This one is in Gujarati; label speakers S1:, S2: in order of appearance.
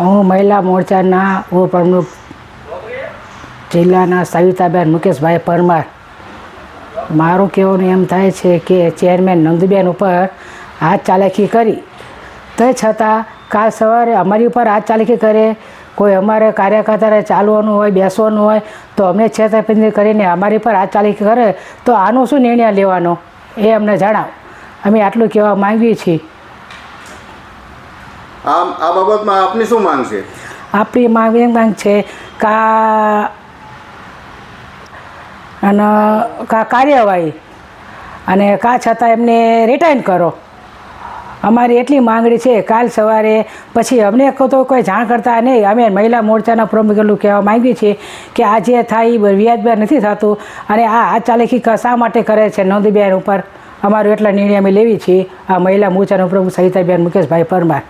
S1: હું મહિલા મોરચાના ઉપપ્રમુખ જિલ્લાના સવિતાબેન મુકેશભાઈ પરમાર. મારું કહેવાનું એમ થાય છે કે ચેરમેન નંદબેન ઉપર હાથ ચાલાકી કરી. તે છતાં કાલ સવારે અમારી ઉપર હાથ ચાલાકી કરે, કોઈ અમારે કાર્યકર્તાને ચાલવાનું હોય, બેસવાનું હોય, તો અમને છેતરપિંડી કરીને અમારી પર હાથ ચાલાકી કરે, તો આનો શું નિર્ણય લેવાનો એ અમને જણાવ. અમે આટલું કહેવા માંગીએ છીએ.
S2: આમ, આ બાબતમાં આપની શું માંગ છે?
S1: આપણી માંગ એમ માંગ છે કા અને કા કાર્યવાહી અને કા છતાં એમને રિટાયર કરો. અમારી એટલી માંગણી છે, કાલ સવારે પછી અમને તો કોઈ જાણ કરતા નહીં. અમે મહિલા મોરચાના પ્રમુખ એટલું કહેવા માંગીએ છીએ કે આ જે થાય એ વ્યાજબી નથી થતું અને આ આ ચાલેખી શા માટે કરે છે નોંધીબેન ઉપર. અમારું એટલા નિર્ણય અમે લેવી છીએ. આ મહિલા મોરચાના પ્રમુખ સહિતાબેન મુકેશભાઈ પરમાર.